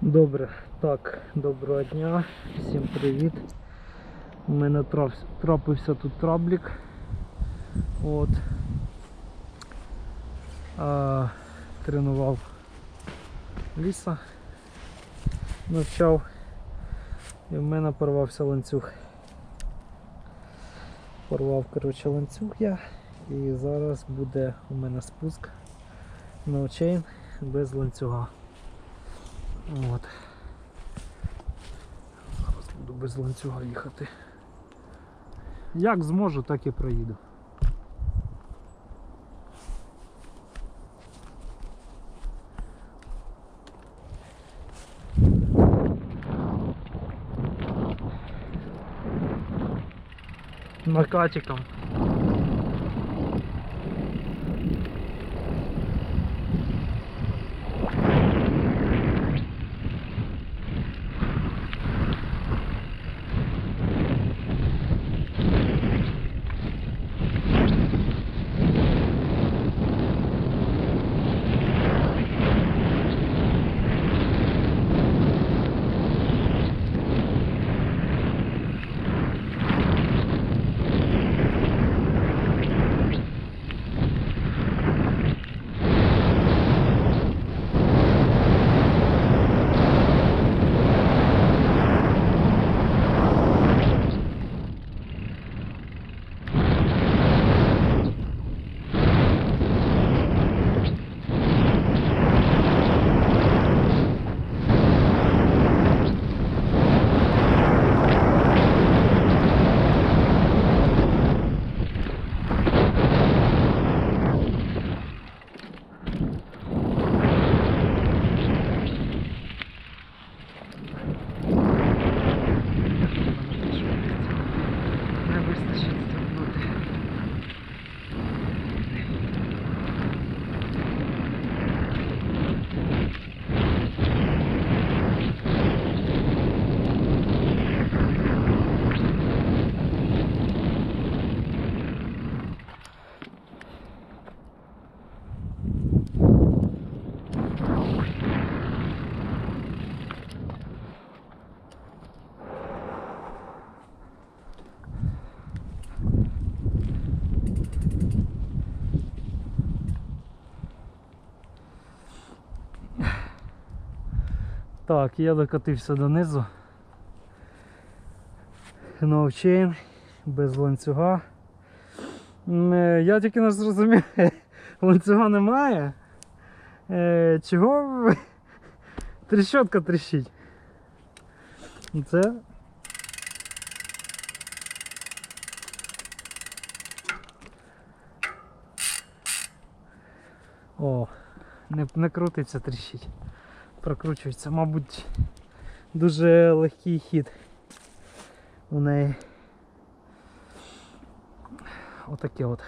Добре, так, доброго дня, всім привіт. У мене трап- трапився тут траблік. От. А, тренував ліса, навчав. І в мене порвався ланцюг. Порвав коротше, ланцюг я. І зараз буде у мене спуск на чейн без ланцюга. От. Зараз буду без ланцюга їхати. Як зможу, так і проїду. Накатиком. Так, я докатився донизу. Ноучейн, без ланцюга. Е, Я тільки не зрозумів, ланцюга немає. Е, Чого тріщотка тріщить? Це О, не, не крутиться, тріщить. Прокручується, мабуть, дуже легкий хід у неї. Отаке от.